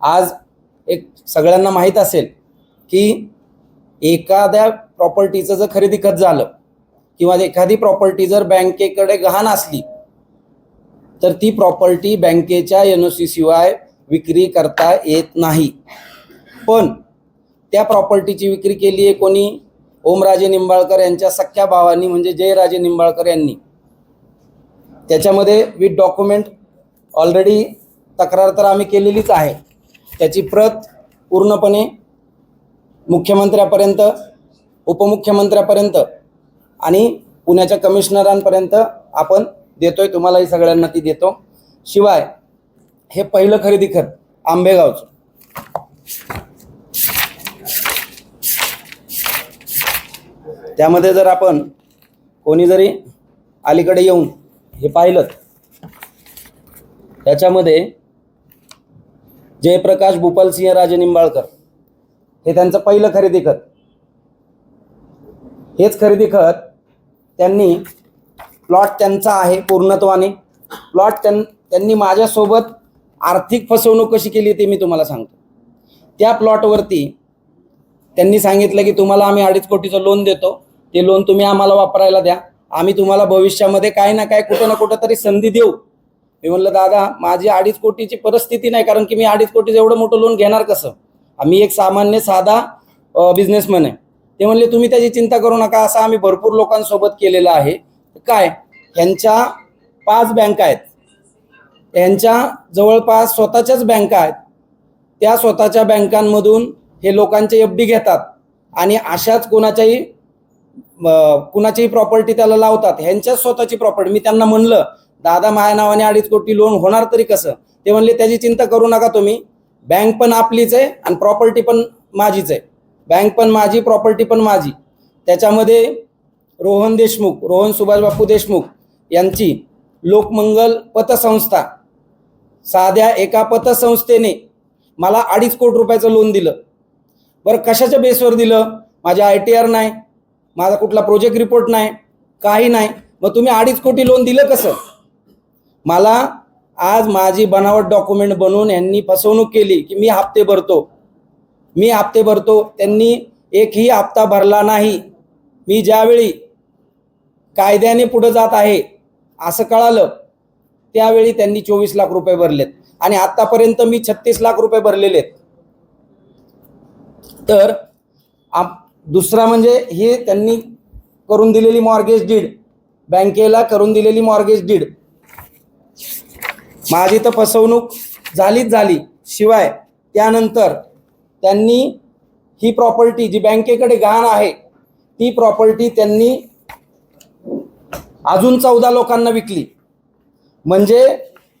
आज एक सगळ्यांना माहीत असेल की एखाद्या प्रॉपर्टीचं जर खरेदी खत झालं किंवा एखादी प्रॉपर्टी जर बँकेकडे गहाण असली तर ती प्रॉपर्टी बँकेच्या एन ओ सी शिवाय विक्री करता येत नाही. पण त्या प्रॉपर्टीची विक्री केली आहे कोणी? ओमराजे निंबाळकर यांच्या सख्या भावांनी म्हणजे जयराजे निंबाळकर यांनी. त्याच्यामध्ये विथ डॉक्युमेंट ऑलरेडी तक्रार तर आम्ही केलेलीच आहे. त्याची प्रत पूर्णपणे मुख्यमंत्र्यापर्यंत उपमुख्यमंत्र्यापर्यंत आणि पुण्याच्या कमिशनरांपर्यंत आपण देतोय तुम्हालाही सगळ्यांना ती देतो. शिवाय हे पहिलं खरेदी खत आंबेगावचं. त्यामध्ये जर आपण कोणी जरी अलीकडे येऊन हे पाहिलं त्याच्यामध्ये जयप्रकाश भूपाल सिंह राजे निंबाळकर. हे त्यांचं पहिलं खरेदी खत. हेच खरेदी खत त्यांनी प्लॉट त्यांचा आहे पूर्णत्वाने. प्लॉट त्यां त्यांनी माझ्यासोबत आर्थिक फसवणूक कशी केली ते मी तुम्हाला सांगतो. त्या प्लॉटवरती त्यांनी सांगितलं की तुम्हाला आम्ही अडीच कोटीचं लोन देतो. ते लोन तुम्ही आम्हाला वापरायला द्या. आम्ही तुम्हाला भविष्यामध्ये काही ना काय कुठं ना कुठं तरी संधी देऊ. मी म्हणलं दादा माझी अडीच कोटीची परिस्थिती नाही कारण की मी अडीच कोटीचं एवढं मोठं लोन घेणार कसं? आम्ही एक सामान्य साधा बिझनेसमॅन आहे. ते म्हणले तुम्ही त्याची चिंता करू नका असं आम्ही भरपूर लोकांसोबत केलेलं आहे. काय? ह्यांच्या पाच बँका आहेत. यांच्या जवळपास स्वतःच्याच बँका आहेत. त्या स्वतःच्या बँकांमधून हे लोकांचे एफ डी घेतात. आणि अशाच कोणाच्याही कुणाचीही प्रॉपर्टी त्याला लावतात. ह्यांच्याच स्वतःची प्रॉपर्टी मी त्यांना म्हणलं दादा माझ्या नावाने अडीच कोटी लोन होणार तरी कसं? ते म्हणले त्याची चिंता करू नका तुम्ही. बँक पण आपलीच आहे आणि प्रॉपर्टी पण माझीच आहे. बँक पण माझी प्रॉपर्टी पण माझी. त्याच्यामध्ये रोहन देशमुख रोहन सुभाषबापू देशमुख यांची लोकमंगल पतसंस्था साध्या एका पतसंस्थेने मला अडीच कोटी रुपयाचं लोन दिलं. बरं कशाच्या बेसवर दिलं? माझ्या आय टी आर नाही माझा कुठला प्रोजेक्ट रिपोर्ट नाही काही नाही. मग तुम्ही अडीच कोटी लोन दिलं कसं? मला आज माझी बनावट डॉक्युमेंट बनवून यांनी फसवणूक केली की मी हप्ते भरतो. मी हप्ते भरतो त्यांनी एकही हप्ता भरला नाही. मी ज्यावेळी कायद्याने पुढे जात आहे असं कळालं त्यावेळी त्यांनी चोवीस लाख रुपये भरलेत. आणि आतापर्यंत मी छत्तीस लाख रुपये भरलेले आहेत. तर आप दुसरा म्हणजे हे त्यांनी करून दिलेली मॉर्गेज डीड बँकेला करून दिलेली मॉर्गेज डीड माझी तर फसवणूक झालीच झाली. शिवाय त्यानंतर त्यांनी ही प्रॉपर्टी जी बँकेकडे गहाण आहे ती प्रॉपर्टी त्यांनी अजून चौदा लोकांना विकली. म्हणजे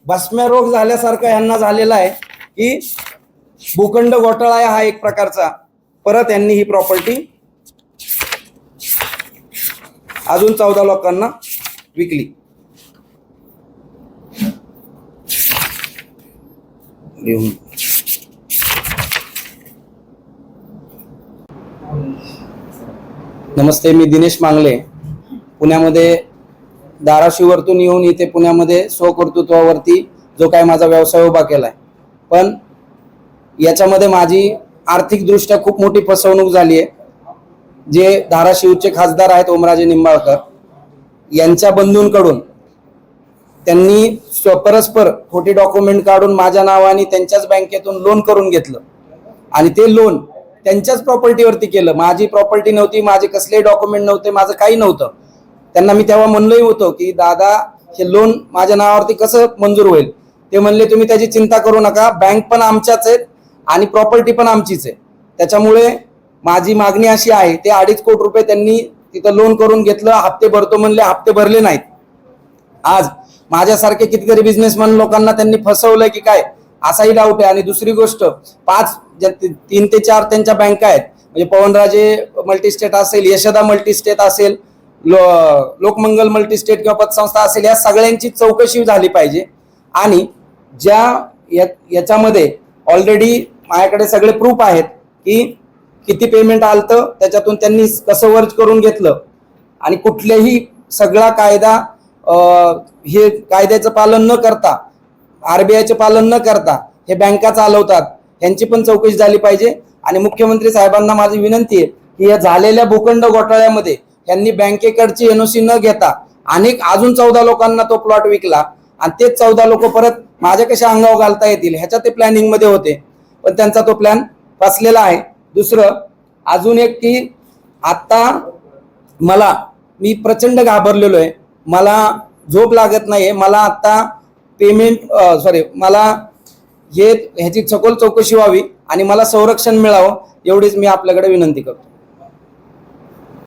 भस्म्या रोग झाल्यासारखा यांना झालेला आहे की भूखंड घोटाळा आहे हा एक प्रकारचा. परत यांनी ही प्रॉपर्टी अजून चौदा लोकांना विकली. लिहून. नमस्ते मी दिनेश मांगले. पुण्यामध्ये धाराशिववरतून येऊन इथे पुण्यामध्ये स्वकर्तृत्वावरती जो काय माझा व्यवसाय उभा केलाय. पण याच्यामध्ये माझी आर्थिकदृष्ट्या खूप मोठी फसवणूक झाली आहे. जे धाराशिवचे खासदार आहेत ओमराजे निंबाळकर यांच्या बंधूंकडून त्यांनी स्व- परस्पर खोटी डॉक्युमेंट काढून माझ्या नावाने त्यांच्याच बँकेतून लोन करून घेतलं. आणि ते लोन त्यांच्याच प्रॉपर्टीवरती केलं. माझी प्रॉपर्टी नव्हती माझे कसलेही डॉक्युमेंट नव्हते माझं काही नव्हतं. त्यांना मी तेव्हा म्हणलंही होतं की दादा हे लोन माझ्या नावावरती कसं मंजूर होईल? ते म्हणले तुम्ही त्याची चिंता करू नका. बँक पण आमच्याच आहेत आणि प्रॉपर्टी पण आमचीच आहे. त्याच्यामुळे माझी मागणी अशी आहे ते अडीच कोटी रुपये त्यांनी तिथं लोन करून घेतलं. हप्ते भरतो म्हणले हप्ते भरले नाहीत. आज माझ्यासारखे कितीतरी बिझनेसमॅन लोकांना त्यांनी फसवलंय की काय? असाही डाऊट आहे. आणि दुसरी गोष्ट पाच ज्या तीन ते चार त्यांच्या बँका आहेत. म्हणजे पवनराजे मल्टीस्टेट असेल यशदा मल्टीस्टेट असेल लो लोकमंगल मल्टीस्टेट किंवा पतसंस्था असेल या सगळ्यांची चौकशी झाली पाहिजे. आणि ज्या या- याच्यामध्ये ऑलरेडी माझ्याकडे सगळे प्रूफ आहेत की किती पेमेंट आलतं त्याच्यातून त्यांनी कसं वर्ज करून घेतलं. आणि कुठल्याही सगळा कायदा हे कायद्याचं पालन न करता आरबीआयचं पालन न करता हे बँका चालवतात. ह्यांची पण चौकशी झाली पाहिजे. आणि मुख्यमंत्री साहेबांना माझी विनंती आहे की या झालेल्या भूखंड घोटाळ्यामध्ये यांनी बँकेकडची एनओसी न घेता अनेक अजून चौदा लोकांना तो प्लॉट विकला. आणि तेच चौदा लोक परत माझ्या कशा अंगावर घालता येतील ह्याच्या ते प्लॅनिंगमध्ये होते. पण त्यांचा तो प्लॅन फसलेला आहे. दुसरं अजून एक की आता मला मी प्रचंड घाबरलेलो आहे. मला झोप लागत नाही मला आता पेमेंट सॉरी मला हे ह्याची सखोल चौकशी व्हावी आणि मला संरक्षण मिळावं एवढीच मी आपल्याकडे विनंती करतो.